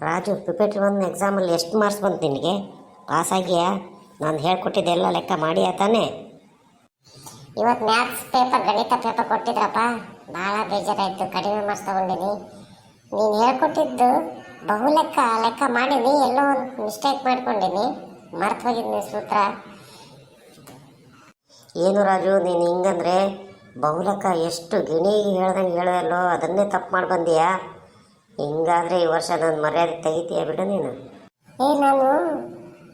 Raju preparatory one ಎಕ್ಸಾಮಲ್ಲಿ ಎಷ್ಟು marks ಬಂತು ನಿನಗೆ? ಪಾಸ್ ಆಗಿಯಾ? ನಾನು ಹೇಳ್ಕೊಟ್ಟಿದ್ದೆಲ್ಲ ಲೆಕ್ಕ ಮಾಡಿಯಾ ತಾನೇ? ಇವತ್ತು ಮ್ಯಾಥ್ಸ್ ಪೇಪರ್ ಗಣಿತ ಪೇಪರ್ ಕೊಟ್ಟಿದ್ರಪ್ಪ. ಭಾಳ ಬೇಜಾರಾಯಿತು ಕಡಿಮೆ ಮಾರ್ಕ್ಸ್ ತೊಗೊಂಡಿನಿ. ನೀನು ಹೇಳ್ಕೊಟ್ಟಿದ್ದು ಬಹು ಲೆಕ್ಕ ಲೆಕ್ಕ ಮಾಡೀನಿ ಎಲ್ಲೋ ಒಂದು ಮಿಸ್ಟೇಕ್ ಮಾಡ್ಕೊಂಡಿನಿ. ಮರ್ತು ಹೋಗಿದ್ದೀನಿ ಸೂತ್ರ. ಏನು ರಾಜು ನೀನು ಹಿಂಗಂದ್ರೆ ಬಹುಲಕ ಎಷ್ಟು ಗಿಣಿ ಹೇಳ್ದಂಗೆ ಹೇಳೋದಲ್ಲೋ ಅದನ್ನೇ ತಪ್ಪು ಮಾಡಿ ಬಂದೀಯಾ ಹಿಂಗಾದ್ರೆ ಈ ವರ್ಷ ನನ್ನ ಮರ್ಯಾದೆ ತೆಗಿತೀಯ ಬಿಡು ನೀನು? ಏ, ನಾನು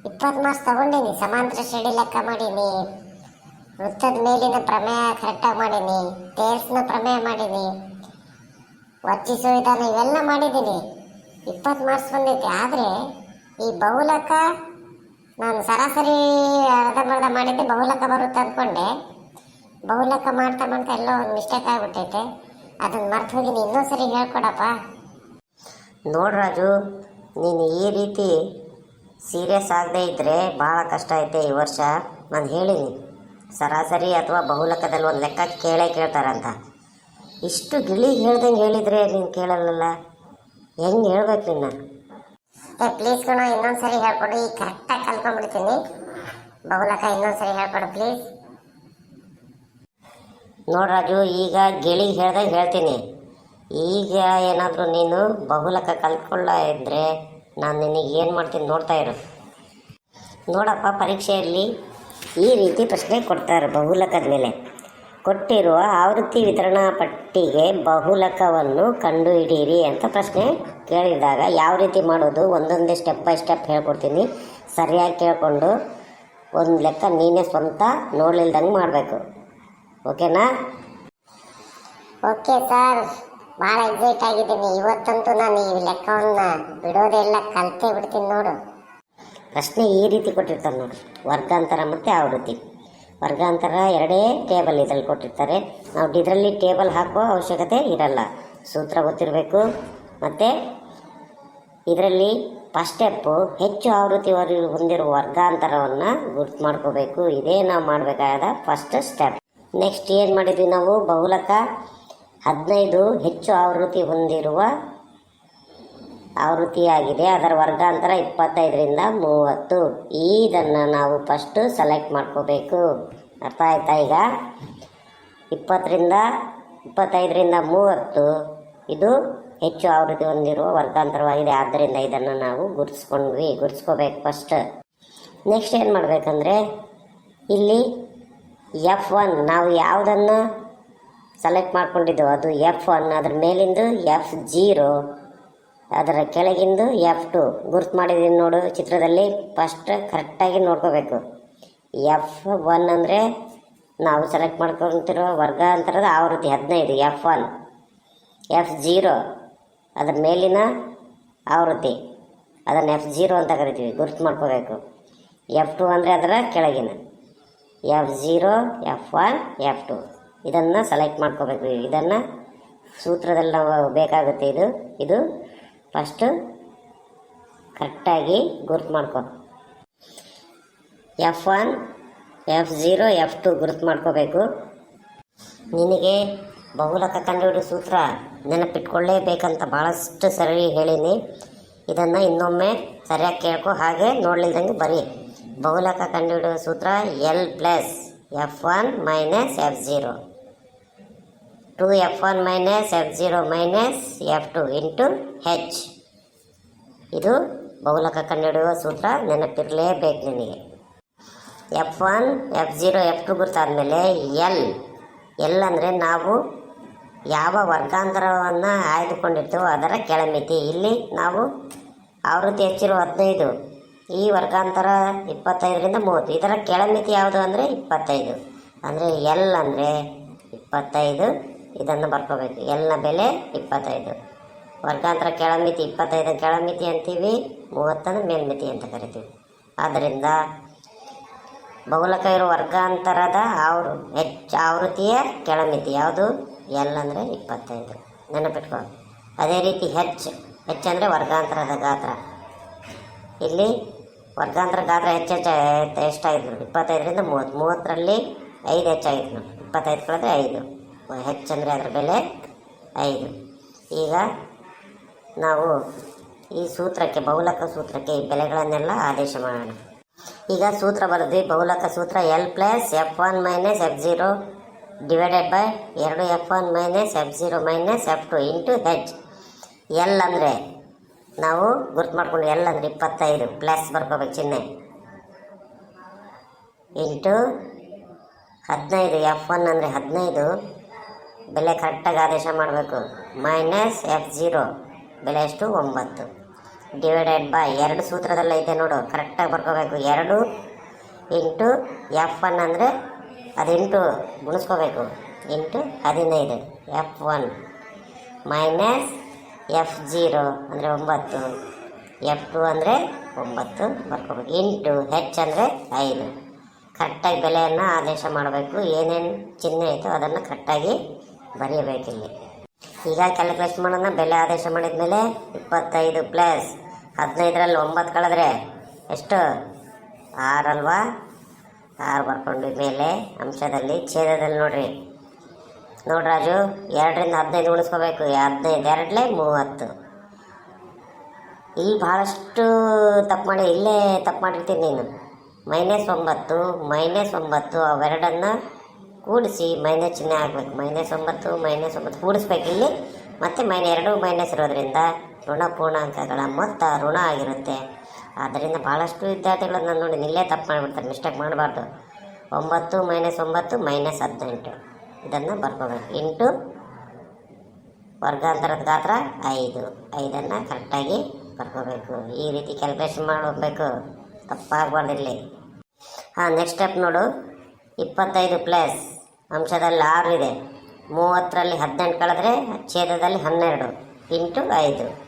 ಇಪ್ಪತ್ತು ಮಾರ್ಕ್ಸ್ ತಗೊಂಡೀನಿ. ಸಮಾಂತರ ಶ್ರೇಣಿ ಲೆಕ್ಕ ಮಾಡೀನಿ. ವೃತ್ತದ ಮೇಲಿನ ಪ್ರಮೇಯ ಕರೆಕ್ಟಾಗಿ ಮಾಡೀನಿ. ಟೇಲ್ಸ್ನ ಪ್ರಮೇಯ ಮಾಡೀನಿ. ವರ್ಚಿಸೋ ವಿಧಾನ ಇವೆಲ್ಲ ಮಾಡಿದ್ದೀನಿ ಇಪ್ಪತ್ತು ಮಾರ್ಕ್ಸ್ ಬಂದೈತೆ. ಆದರೆ ಈ ಬಹುಲಕ ನಾನು ಸರಾಸರಿ ಅರ್ಧಂಬರ್ಧ ಮಾಡಿದ್ದೆ. ಬಹುಲಕ ಬರುತ್ತೆ ಅಂದ್ಕೊಂಡೆ ಬಹುಲಕ ಮಾಡ್ತಾ ಮಾಡ್ತಾ ಎಲ್ಲೋ ಒಂದು ಮಿಸ್ಟೇಕ್ ಆಗಿಬಿಟ್ಟೈತೆ. ಅದನ್ನು ಮರ್ತು ಹೋಗಿನಿ ಇನ್ನೊಂದು ಸರಿ ಹೇಳ್ಕೊಡಪ್ಪ. ನೋಡು ರಾಜು ನೀನು ಈ ರೀತಿ ಸೀರಿಯಸ್ ಆಗದೆ ಇದ್ದರೆ ಭಾಳ ಕಷ್ಟ ಐತೆ ಈ ವರ್ಷ. ನಾನು ಹೇಳಿನಿ ಸರಾಸರಿ ಅಥವಾ ಬಹುಲಕದಲ್ಲಿ ಒಂದು ಲೆಕ್ಕ ಕೇಳೇ ಕೇಳ್ತಾರಂತ. ಇಷ್ಟು ಗಿಳಿ ಹೇಳ್ದಂಗೆ ಹೇಳಿದರೆ ನೀನು ಕೇಳಲ್ಲಲ್ಲ? ಹೆಂಗೆ ಹೇಳ್ಬೇಕು ನಿನ್ನ? ಏ ಪ್ಲೀಸ್ ಕಣ ಇನ್ನೊಂದು ಸರಿ ಹೇಳ್ಕೊಡು ಈಗ ಕರೆಕ್ಟಾಗಿ ಕಲ್ತ್ಕೊಂಡ್ಬಿಡ್ತೀನಿ. ಬಹುಲಕ ಇನ್ನೊಂದು ಸರಿ ಹೇಳ್ಕೊಡು ಪ್ಲೀಸ್ ನೋಡ್ರಾಜು ಈಗ ಗಿಳಿ ಹೇಳ್ದಂಗೆ ಹೇಳ್ತೀನಿ. ಈಗ ಏನಾದರೂ ನೀನು ಬಹುಲಕ ಕಲ್ತ್ಕೊಳ್ಳ ಇದ್ದರೆ ನಾನು ನಿನಗೆ ಏನು ಮಾಡ್ತೀನಿ ನೋಡ್ತಾ ಇರು. ನೋಡಪ್ಪ, ಪರೀಕ್ಷೆಯಲ್ಲಿ ಈ ರೀತಿ ಪ್ರಶ್ನೆ ಕೊಡ್ತಾರೆ ಬಹುಲಕದ ಮೇಲೆ. ಕೊಟ್ಟಿರುವ ಆವೃತ್ತಿ ವಿತರಣಾ ಪಟ್ಟಿಗೆ ಬಹುಲಕವನ್ನು ಕಂಡುಹಿಡಿಯಿರಿ ಅಂತ ಪ್ರಶ್ನೆ ಕೇಳಿದಾಗ ಯಾವ ರೀತಿ ಮಾಡೋದು ಒಂದೊಂದೇ ಸ್ಟೆಪ್ ಬೈ ಸ್ಟೆಪ್ ಹೇಳ್ಕೊಡ್ತೀನಿ. ಸರಿಯಾಗಿ ಕೇಳಿಕೊಂಡು ಒಂದು ಲೆಕ್ಕ ನೀನೇ ಸ್ವಂತ ನೋಡ್ಲಿಲ್ದಂಗೆ ಮಾಡಬೇಕು. ಓಕೆನಾ ಓಕೆ ಸರ್ ಭಾಳ ಎಕ್ಸೈಟ್ ಆಗಿದ್ದೀನಿ. ಇವತ್ತಂತೂ ನಾನು ಈ ಲೆಕ್ಕವನ್ನ ಬಿಡೋದೆಲ್ಲ ಕಲ್ತೇ ಬಿಡ್ತೀನಿ ನೋಡು. ಪ್ರಶ್ನೆ ಈ ರೀತಿ ಕೊಟ್ಟಿರ್ತಾರೆ ನೋಡಿ. ವರ್ಗಾಂತರ ಮತ್ತು ಆವೃತ್ತಿ. ವರ್ಗಾಂತರ ಎರಡೇ ಟೇಬಲ್ ಇದರಲ್ಲಿ ಕೊಟ್ಟಿರ್ತಾರೆ. ನಾವು ಇದರಲ್ಲಿ ಟೇಬಲ್ ಹಾಕುವ ಅವಶ್ಯಕತೆ ಇರಲ್ಲ. ಸೂತ್ರ ಗೊತ್ತಿರಬೇಕು. ಮತ್ತು ಇದರಲ್ಲಿ ಫಸ್ಟ್ ಸ್ಟೆಪ್ಪು ಹೆಚ್ಚು ಆವೃತ್ತಿ ಹೊಂದಿರುವ ವರ್ಗಾಂತರವನ್ನು ಗುರ್ತು ಮಾಡ್ಕೋಬೇಕು. ಇದೇ ನಾವು ಮಾಡಬೇಕಾದ ಫಸ್ಟ್ ಸ್ಟೆಪ್ ನೆಕ್ಸ್ಟ್ ಏನು ಮಾಡಿದ್ವಿ ನಾವು? ಬಹುಲಕ ಹದಿನೈದು ಹೆಚ್ಚು ಆವೃತ್ತಿ ಹೊಂದಿರುವ ಆವೃತ್ತಿಯಾಗಿದೆ. ಅದರ ವರ್ಗಾಂತರ ಇಪ್ಪತ್ತೈದರಿಂದ ಮೂವತ್ತು. ಇದನ್ನು ನಾವು ಫಸ್ಟು ಸೆಲೆಕ್ಟ್ ಮಾಡ್ಕೋಬೇಕು. ಅರ್ಥ ಆಯ್ತಾ ಈಗ? ಇಪ್ಪತ್ತರಿಂದ, ಇಪ್ಪತ್ತೈದರಿಂದ ಮೂವತ್ತು. ಇದು ಹೆಚ್ಚು ಆವೃತ್ತಿ ಹೊಂದಿರುವ ವರ್ಗಾಂತರವಾಗಿದೆ. ಆದ್ದರಿಂದ ಇದನ್ನು ನಾವು ಗುರುತಿಸ್ಕೊಂಡ್ವಿ. ಗುರುತಿಸ್ಕೋಬೇಕು ಫಸ್ಟ್ ನೆಕ್ಸ್ಟ್ ಏನು ಮಾಡಬೇಕಂದ್ರೆ, ಇಲ್ಲಿ ಎಫ್ ಒನ್ ನಾವು ಯಾವುದನ್ನು ಸೆಲೆಕ್ಟ್ ಮಾಡ್ಕೊಂಡಿದ್ದೆವು ಅದು ಎಫ್ ಒನ್ ಅದ್ರ ಮೇಲಿಂದು ಎಫ್ ಜೀರೋ ಅದರ ಕೆಳಗಿಂದು ಎಫ್ ಟು ಗುರ್ತು ಮಾಡಿದ್ದೀನಿ ನೋಡು ಚಿತ್ರದಲ್ಲಿ. ಫಸ್ಟ್ ಕರೆಕ್ಟಾಗಿ ನೋಡ್ಕೋಬೇಕು. ಎಫ್ ಒನ್ ಅಂದರೆ ನಾವು ಸೆಲೆಕ್ಟ್ ಮಾಡ್ಕೊತಿರೋ ವರ್ಗಾಂತರದ ಆವೃತ್ತಿ ಹದಿನೈದು ಎಫ್ ಒನ್ ಎಫ್ ಜೀರೋ ಅದರ ಮೇಲಿನ ಆವೃತ್ತಿ. ಅದನ್ನು ಎಫ್ ಜೀರೋ ಅಂತ ಕರಿತೀವಿ. ಗುರ್ತು ಮಾಡ್ಕೋಬೇಕು. ಎಫ್ ಟು ಅಂದರೆ ಅದರ ಕೆಳಗಿನ. F zero F one F two ಇದನ್ನು ಸೆಲೆಕ್ಟ್ ಮಾಡ್ಕೋಬೇಕು ಇದನ್ನು ಸೂತ್ರದಲ್ಲಿ ನಾವು ಬೇಕಾಗುತ್ತೆ ಇದು. ಇದು ಫಸ್ಟು ಕರೆಕ್ಟಾಗಿ ಗುರುತು ಮಾಡ್ಕೊ. F one F zero F two ಗುರುತು ಮಾಡ್ಕೋಬೇಕು. ನಿನಗೆ ಬಹುಲಕ ಕಂಡುಹಿಡಿಯೋ ಸೂತ್ರ ನೆನಪಿಟ್ಕೊಳ್ಳೇಬೇಕಂತ ಭಾಳಷ್ಟು ಸರಿ ಹೇಳೀನಿ. ಇದನ್ನು ಇನ್ನೊಮ್ಮೆ ಸರಿಯಾಗಿ ಕೇಳ್ಕೊ, ಹಾಗೆ ನೋಡ್ಲಿಲ್ದಂಗೆ ಬರೀ. ಬಹುಲಕ ಕಂಡುಹಿಡಿಯುವ ಸೂತ್ರ L plus F one minus F zero two F one minus F zero minus F two into H ಇದು ಬಹುಲಕ ಕಂಡುಹಿಡಿಯುವ ಸೂತ್ರ, ನೆನಪಿರಲೇಬೇಕು ನಿನಗೆ. F one F zero F two ಗುರ್ತಾದ್ಮೇಲೆ L L ಅಂದರೆ ನಾವು ಯಾವ ವರ್ಗಾಂತರವನ್ನು ಆಯ್ದುಕೊಂಡಿರ್ತೀವೋ ಅದರ ಕೆಳಮಿತಿ. ಇಲ್ಲಿ ನಾವು ಆವೃತ್ತಿ ಹೆಚ್ಚಿರೋ ಹದಿನೈದು, ಈ ವರ್ಗಾಂತರ ಇಪ್ಪತ್ತೈದರಿಂದ ಮೂವತ್ತು. ಇದರ ಕೆಳಮಿತಿ ಯಾವುದು ಅಂದರೆ ಇಪ್ಪತ್ತೈದು. ಅಂದರೆ ಎಲ್ ಅಂದರೆ ಇಪ್ಪತ್ತೈದು. ಇದನ್ನು ಬರ್ಕೋಬೇಕು. ಎಲ್ನ ಬೆಲೆ ಇಪ್ಪತ್ತೈದು. ವರ್ಗಾಂತರ ಕೆಳಮಿತಿ ಇಪ್ಪತ್ತೈದು ಕೆಳಮಿತಿ ಅಂತೀವಿ, ಮೂವತ್ತನ್ನು ಮೇಲ್ಮಿತಿ ಅಂತ ಕರಿತೀವಿ. ಆದ್ದರಿಂದ ಬಹುಲಕ ಇರೋ ವರ್ಗಾಂತರದ ಆವೃ ಹೆಚ್ಚು ಆವೃತ್ತಿಯ ಕೆಳಮಿತಿ ಯಾವುದು? ಎಲ್ ಅಂದರೆ ಇಪ್ಪತ್ತೈದು. ನೆನಪಿಟ್ಕೊ. ಅದೇ ರೀತಿ ಹೆಚ್ಚು ಹೆಚ್ಚಂದರೆ ವರ್ಗಾಂತರದ ಗಾತ್ರ. ಇಲ್ಲಿ ವರ್ಗಾಂತರ ಗಾತ್ರ ಹೆಚ್ಚೆಚ್ಚ ಎಷ್ಟಾಯಿತು? ನೋಡಿ ಇಪ್ಪತ್ತೈದರಿಂದ ಮೂವತ್ತು. ಮೂವತ್ತರಲ್ಲಿ ಐದು ಹೆಚ್ಚಾಯಿತು. ನೋಡಿ ಇಪ್ಪತ್ತೈದು ಕಳೆದ್ರೆ ಐದು. ಹೆಚ್ಚಂದರೆ ಅದರ ಬೆಲೆ ಐದು. ಈಗ ನಾವು ಈ ಸೂತ್ರಕ್ಕೆ ಬೌಲಕ ಸೂತ್ರಕ್ಕೆ ಈ ಬೆಲೆಗಳನ್ನೆಲ್ಲ ಆದೇಶ ಮಾಡೋಣ. ಈಗ ಸೂತ್ರ ಬರೆದ್ವಿ ಬೌಲಕ ಸೂತ್ರ L plus F one minus F zero divided by ಎರಡು F one minus F zero minus F two into H L ಅಂದರೆ ನಾವು ಗುರ್ತು ಮಾಡ್ಕೊಂಡು ಎಲ್ ಅಂದರೆ ಇಪ್ಪತ್ತೈದು ಪ್ಲಸ್ ಬರ್ಕೋಬೇಕು ಚಿಹ್ನೆ. ಇಂಟು ಹದಿನೈದು ಎಫ್ ಒನ್ ಅಂದರೆ ಹದಿನೈದು. ಬೆಲೆ ಕರೆಕ್ಟಾಗಿ ಆದೇಶ ಮಾಡಬೇಕು. ಮೈನಸ್ ಎಫ್ ಜೀರೋ, ಬೆಲೆ ಎಷ್ಟು? ಒಂಬತ್ತು. ಡಿವೈಡೆಡ್ ಬೈ ಎರಡು ಸೂತ್ರದಲ್ಲಿ ಇದೆ ನೋಡು. ಕರೆಕ್ಟಾಗಿ ಬರ್ಕೋಬೇಕು. ಎರಡು ಇಂಟು ಎಫ್ ಒನ್ ಅಂದರೆ ಅದೆಂಟು ಗುಣಿಸ್ಕೋಬೇಕು. ಇಂಟು ಹದಿನೈದು. F one minus F zero ಅಂದರೆ ಒಂಬತ್ತು. ಎಫ್ ಟು ಅಂದರೆ ಒಂಬತ್ತು ಬರ್ಕೋಬೇಕು. ಇಂಟು ಹೆಚ್ ಅಂದರೆ ಐದು. ಕರೆಕ್ಟಾಗಿ ಬೆಲೆಯನ್ನು ಆದೇಶ ಮಾಡಬೇಕು. ಏನೇನು ಚಿಹ್ನೆ ಐತೋ ಅದನ್ನು ಕರೆಕ್ಟಾಗಿ ಬರೆಯಬೇಕಿಲ್ಲಿ ಈಗ ಕ್ಯಾಲ್ಕುಲೇಷನ್ ಮಾಡೋಣ? ಬೆಲೆ ಆದೇಶ ಮಾಡಿದ ಮೇಲೆ ಇಪ್ಪತ್ತೈದು ಪ್ಲಸ್ ಹದಿನೈದರಲ್ಲಿ ಒಂಬತ್ತು ಕಳೆದ್ರೆ ಎಷ್ಟು? ಆರಲ್ವಾ? ಆರು ಬರ್ಕೊಂಡು ಮೇಲೆ ಅಂಶದಲ್ಲಿ, ಛೇದದಲ್ಲಿ ನೋಡ್ರಿ. ನೋಡ್ರಾಜು ಎರಡರಿಂದ ಹದಿನೈದು ಉಳಿಸ್ಕೋಬೇಕು ಹದಿನೈದು ಎರಡಲೇ ಮೂವತ್ತು. ಇಲ್ಲಿ ಭಾಳಷ್ಟು ತಪ್ಪು ಮಾಡಿ, ಇಲ್ಲೇ ತಪ್ಪು ಮಾಡಿರ್ತೀನಿ ನೀನು. ಮೈನಸ್ ಒಂಬತ್ತು ಮೈನಸ್ ಒಂಬತ್ತು, ಅವೆರಡನ್ನು ಕೂಡಿಸಿ ಮೈನಸ್ ಚಿಹ್ನೆ ಹಾಕ್ಬೇಕು. ಮೈನಸ್ ಒಂಬತ್ತು ಮೈನಸ್ ಒಂಬತ್ತು ಕೂಡಿಸ್ಬೇಕು ಇಲ್ಲಿ. ಮತ್ತೆ ಮೈನ ಎರಡು ಮೈನಸ್ ಇರೋದ್ರಿಂದ ಋಣ ಪೂರ್ಣಾಂಕಗಳ ಮೊತ್ತ ಋಣ ಆಗಿರುತ್ತೆ. ಆದ್ದರಿಂದ ಭಾಳಷ್ಟು ವಿದ್ಯಾರ್ಥಿಗಳು ನಾನು ನೋಡಿ ಇಲ್ಲೇ ತಪ್ಪು ಮಾಡಿಬಿಡ್ತಾರೆ. ಮಿಸ್ಟೇಕ್ ಮಾಡಬಾರ್ದು. ಒಂಬತ್ತು ಮೈನಸ್ ಒಂಬತ್ತು ಮೈನಸ್ ಹದಿನೆಂಟು. ಇದನ್ನು ಬರ್ಕೊಬೇಕು. ಎಂಟು, ವರ್ಗಾಂತರದ ಗಾತ್ರ ಐದು. ಐದನ್ನು ಕರೆಕ್ಟಾಗಿ ಬರ್ಕೋಬೇಕು. ಈ ರೀತಿ ಕ್ಯಾಲ್ಕುಲೇಷನ್ ಮಾಡಬೇಕು ತಪ್ಪಾಗಬಾರ್ದು ಇಲ್ಲಿ. ಹಾಂ ನೆಕ್ಸ್ಟ್ ಸ್ಟೆಪ್ ನೋಡು. ಇಪ್ಪತ್ತೈದು ಪ್ಲಸ್ ಅಂಶದಲ್ಲಿ ಆರು ಇದೆ. ಮೂವತ್ತರಲ್ಲಿ ಹದಿನೆಂಟು ಕಳೆದ್ರೆ ಛೇದದಲ್ಲಿ ಹನ್ನೆರಡು ಇಂಟು ಐದು.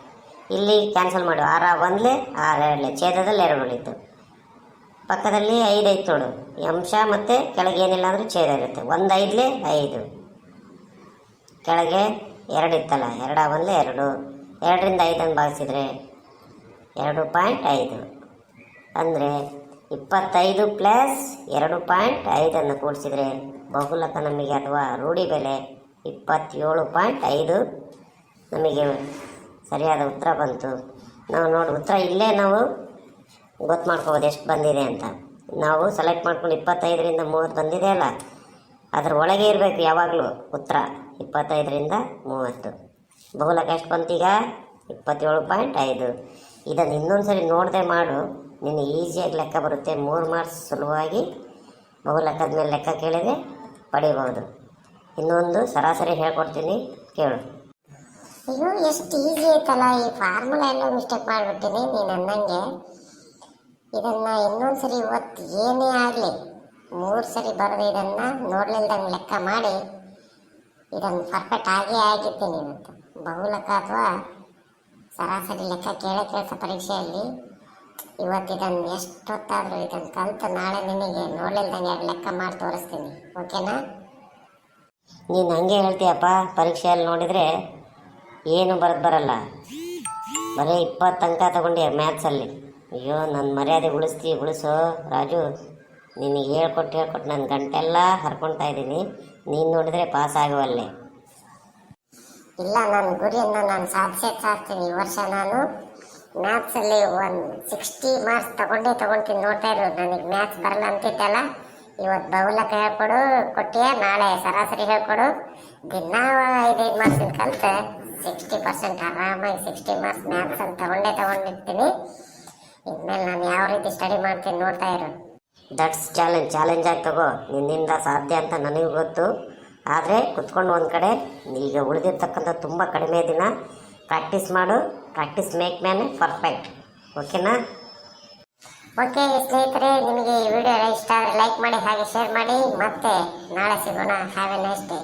ಇಲ್ಲಿ ಕ್ಯಾನ್ಸಲ್ ಮಾಡು. ಆರ ಒಂದಲೇ, ಆರು ಎರಡಲೆ. ಛೇದದಲ್ಲಿ ಎರಡು ಉಳಿತು ಪಕ್ಕದಲ್ಲಿ ಐದು ಐದು ಈ ಅಂಶ ಮತ್ತು ಕೆಳಗೆ ಏನಿಲ್ಲ ಅಂದರೆ ಛೇದ ಇರುತ್ತೆ. ಒಂದು ಐದಲೆ, ಐದು. ಕೆಳಗೆ ಎರಡು ಇತ್ತಲ್ಲ. ಎರಡ ಒಂದಲೇ, ಎರಡು. ಎರಡರಿಂದ ಐದನ್ನು ಭಾಗಿಸಿದರೆ ಎರಡು ಪಾಯಿಂಟ್ ಐದು. ಅಂದರೆ ಇಪ್ಪತ್ತೈದು ಪ್ಲಸ್ ಎರಡು ಪಾಯಿಂಟ್ ಐದನ್ನು ಕೂಡಿಸಿದರೆ ಬಹುಲಕ ನಮಗೆ ಅಥವಾ ರೂಢಿ ಬೆಲೆ ಇಪ್ಪತ್ತೇಳು ಪಾಯಿಂಟ್ ಐದು ನಮಗೆ ಸರಿಯಾದ ಉತ್ತರ ಬಂತು. ನಾವು ನೋಡಿ, ಉತ್ತರ ಇಲ್ಲೇ ನಾವು ಗೊತ್ತು ಮಾಡ್ಕೋಬೋದು ಎಷ್ಟು ಬಂದಿದೆ ಅಂತ. ನಾವು ಸೆಲೆಕ್ಟ್ ಮಾಡ್ಕೊಂಡು ಇಪ್ಪತ್ತೈದರಿಂದ ಮೂವತ್ತು ಬಂದಿದೆ ಅಲ್ಲ? ಅದ್ರ ಒಳಗೆ ಇರಬೇಕು ಯಾವಾಗಲೂ ಉತ್ತರ, ಇಪ್ಪತ್ತೈದರಿಂದ ಮೂವತ್ತು. ಬಹುಲಕ ಎಷ್ಟು ಬಂತೀಗ ಇಪ್ಪತ್ತೇಳು ಪಾಯಿಂಟ್ ಐದು. ಇದನ್ನು ಇನ್ನೊಂದು ಸರಿ ನೋಡದೆ ಮಾಡು. ನಿನ್ನ ಈಸಿಯಾಗಿ ಲೆಕ್ಕ ಬರುತ್ತೆ. ಮೂರು ಮಾರ್ಕ್ಸ್ ಸುಲಭವಾಗಿ ಬಹುಲಕದ ಮೇಲೆ ಲೆಕ್ಕ ಕೇಳಿದೆ ಪಡೆಯಬಹುದು ಇನ್ನೊಂದು ಸರಾಸರಿ ಹೇಳ್ಕೊಡ್ತೀನಿ, ಕೇಳು. ಅಯ್ಯೋ, ಎಷ್ಟು ಈಸಿ ಐತಲ್ಲ, ಈ ಫಾರ್ಮುಲಾ ಎಲ್ಲ ಮಿಸ್ಟೇಕ್ ಮಾಡಿಬಿಡ್ತೀನಿ ನೀನು ಅನ್ನಂಗೆ ಇದನ್ನು ಇನ್ನೊಂದು ಸರಿ ಇವತ್ತು ಏನೇ ಆಗಲಿ. ಮೂರು ಸರಿ ಬರೆದು ಇದನ್ನು ನೋಡ್ಲಿಲ್ದಂಗೆ ಲೆಕ್ಕ ಮಾಡಿ ಇದನ್ನು ಪರ್ಫೆಕ್ಟ್ ಆಗೇ ಆಗಿದ್ದೀನಿ ನೀನು ಬಹುಲಕ ಅಥವಾ ಸರಾಸರಿ ಲೆಕ್ಕ ಕೇಳೇ ಕೆಲಸ ಪರೀಕ್ಷೆಯಲ್ಲಿ ಇವತ್ತು ಎಷ್ಟೊತ್ತಾದರೂ ಇದನ್ನು ಕಲಿತು ನಾಳೆ ನಿನಗೆ ನೋಡ್ಲಿಲ್ದಂಗೆ ಅದು ಲೆಕ್ಕ ಮಾಡಿ ತೋರಿಸ್ತೀನಿ. ಓಕೆನಾ? ನೀನು ಹಂಗೆ ಹೇಳ್ತೀಯಪ್ಪ, ಪರೀಕ್ಷೆಯಲ್ಲಿ ನೋಡಿದರೆ ಏನು ಬರೆದು ಬರಲ್ಲ. ಬರೀ ಇಪ್ಪತ್ತು ಅಂಕ ತಗೊಂಡೆ ಮ್ಯಾಥ್ಸಲ್ಲಿ. ಅಯ್ಯೋ ನನ್ನ ಮರ್ಯಾದೆ ಉಳಿಸ್ತೀವಿ ಉಳಿಸೋ. ರಾಜು, ನಿನಗೆ ಹೇಳ್ಕೊಟ್ಟು ಹೇಳ್ಕೊಟ್ಟು ನನ್ನ ಗಂಟೆಲ್ಲ ಹರ್ಕೊಳ್ತಾ ಇದ್ದೀನಿ. ನೀನು ನೋಡಿದರೆ ಪಾಸ್ ಆಗುವಲ್ಲೇ. ಇಲ್ಲ ನನ್ನ ಗುರಿಯನ್ನು ನಾನು ಸಾಧಿಸೇ ಸಾಧ್ತೀನಿ. ಈ ವರ್ಷ ನಾನು ಮ್ಯಾಥ್ಸಲ್ಲಿ ಒಂದು ಸಿಕ್ಸ್ಟಿ ಮಾರ್ಕ್ಸ್ ತಗೊಂಡೇ ತಗೊಳ್ತೀನಿ ನೋಡ್ತಾ ಇರು. ನನಗೆ ಮ್ಯಾಥ್ಸ್ ಬರಲ್ಲ ಅಂತಿದ್ದಲ್ಲ ಇವತ್ತು ಬಹುಲಕ ಹೇಳ್ಕೊಡು, ಕೊಟ್ಟಿಯ? ನಾಳೆ ಸರಾಸರಿ ಹೇಳ್ಕೊಡು. ದಿನ ಐದೈದು ಮಾರ್ಕ್ಸಿನ ಕಲಿತೆ ಸಿಕ್ಸ್ಟಿ ಪರ್ಸೆಂಟ್ ಆರಾಮಾಗಿ ಸಿಕ್ಸ್ಟಿ ಮಾರ್ಕ್ಸ್ ಮ್ಯಾಥ್ಸ್ ಅಂತ ತಗೊಂಡೇ ತಗೊಂಡಿರ್ತೀನಿ. ಇನ್ಮೇಲೆ ನಾನು ಯಾವ ರೀತಿ ಸ್ಟಡಿ ಮಾಡ್ತೀನಿ ನೋಡ್ತಾ ಇರು. ದಟ್ಸ್ ಚಾಲೆಂಜ್ ಚಾಲೆಂಜ್ ಆಗಿ ತಗೋ. ನಿನ್ನಿಂದ ಸಾಧ್ಯ ಅಂತ ನನಗೆ ಗೊತ್ತು. ಆದರೆ ಕುತ್ಕೊಂಡು ಒಂದು ಕಡೆ, ಈಗ ಉಳಿದಿರ್ತಕ್ಕಂಥ ತುಂಬ ಕಡಿಮೆ ದಿನ. ಪ್ರಾಕ್ಟೀಸ್ ಮಾಡು. ಪ್ರಾಕ್ಟೀಸ್ ಮೇಕ್ ಮ್ಯಾನ್ ಪರ್ಫೆಕ್ಟ್ ಓಕೆನಾ ಓಕೆ ಸ್ನೇಹಿತರೆ, ನಿಮಗೆ ಈ ವಿಡಿಯೋ ಇಷ್ಟ ಆದರೆ ಲೈಕ್ ಮಾಡಿ, ಹಾಗೆ ಶೇರ್ ಮಾಡಿ. ಮತ್ತೆ ನಾಳೆ ಸಿಗೋಣ. Have A nice day